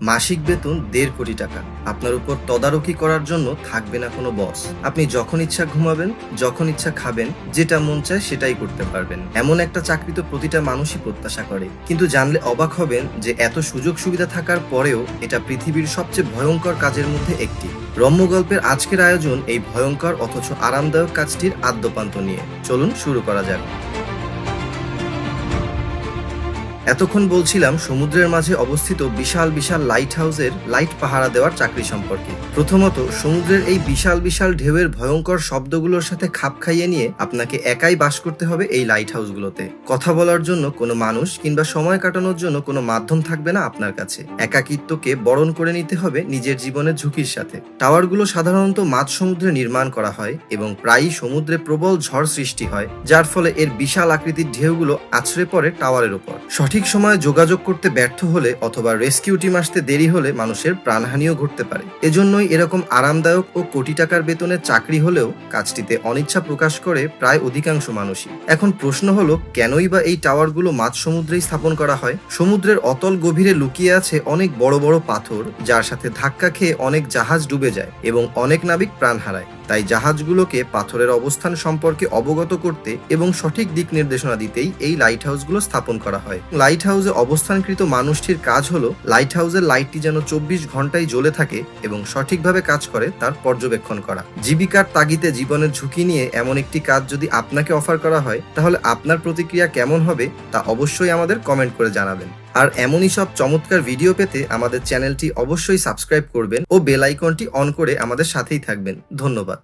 মাসিক বেতন দেড় কোটি টাকা। আপনার উপর তদারকি করার জন্য থাকবে না কোনো বস আপনি যখন ইচ্ছা ঘুমাবেন, যখন ইচ্ছা খাবেন, যেটা মন চায় সেটাই করতে পারবেন। এমন একটা চাকরি তো প্রতিটা মানুষই প্রত্যাশা করে। কিন্তু জানলে অবাক হবেন যে এত সুযোগ সুবিধা থাকার পরেও এটা পৃথিবীর সবচেয়ে ভয়ঙ্কর কাজের মধ্যে একটি। রম্য গল্পের আজকের আয়োজন এই ভয়ঙ্কর অথচ আরামদায়ক কাজটির আদ্যপান্ত নিয়ে। চলুন শুরু করা যাক। এতক্ষণ বলছিলাম সমুদ্রের মাঝে অবস্থিত বিশাল বিশাল লাইট হাউসের লাইট পাহারা দেওয়ার চাকরি সম্পর্কে। প্রথমত, সমুদ্রের এই বিশাল বিশাল ঢেউয়ের ভয়ঙ্কর শব্দগুলোর সাথে খাপ খাইয়ে নিয়ে আপনাকে একাই বাস করতে হবে এই লাইট হাউসগুলোতে কথা বলার জন্য কোনো মানুষ কিংবা সময় কাটানোর জন্য কোনো মাধ্যম থাকবে না আপনার কাছে। একাকিত্বকে বরণ করে নিতে হবে নিজের জীবনের ঝুঁকির সাথে। টাওয়ারগুলো সাধারণত মাঝ সমুদ্রে নির্মাণ করা হয় এবং প্রায়ই সমুদ্রে প্রবল ঝড় সৃষ্টি হয়, যার ফলে এর বিশাল আকৃতির ঢেউগুলো আছড়ে পড়ে টাওয়ারের উপর। সঠিক সময়ে যোগাযোগ করতে ব্যর্থ হলে অথবা রেস্কিউ টিম আসতে দেরি হলে মানুষের প্রাণহানিও ঘটতে পারে। এজন্যই এরকম আরামদায়ক ও কোটি টাকার বেতনের চাকরি হলেও কাজটিতে অনিচ্ছা প্রকাশ করে প্রায় অধিকাংশ মানুষই। এখন প্রশ্ন হলো, কেনই বা এই টাওয়ারগুলো মাঝ সমুদ্রেই স্থাপন করা হয়? সমুদ্রের অতল গভীরে লুকিয়ে আছে অনেক বড় বড় পাথর, যার সাথে ধাক্কা খেয়ে অনেক জাহাজ ডুবে যায় এবং অনেক নাবিক প্রাণ হারায়। তাই জাহাজগুলোকে পাথরের অবস্থান সম্পর্কে অবগত করতে এবং সঠিক দিক নির্দেশনা দিতেই এই লাইট হাউসগুলো স্থাপন করা হয়। লাইট হাউসে অবস্থানকৃত মানুষটির কাজ হলো লাইট হাউসের লাইটটি যেন চব্বিশ ঘন্টায় জ্বলে থাকে এবং সঠিকভাবে কাজ করে তার পর্যবেক্ষণ করা। জীবিকার তাগিতে জীবনের ঝুঁকি নিয়ে এমন একটি কাজ যদি আপনাকে অফার করা হয়, তাহলে আপনার প্রতিক্রিয়া কেমন হবে তা অবশ্যই আমাদের কমেন্ট করে জানাবেন। আর এমনই সব চমৎকার ভিডিও পেতে আমাদের চ্যানেলটি অবশ্যই সাবস্ক্রাইব করবেন ও বেল আইকনটি অন করে আমাদের সাথেই থাকবেন। ধন্যবাদ।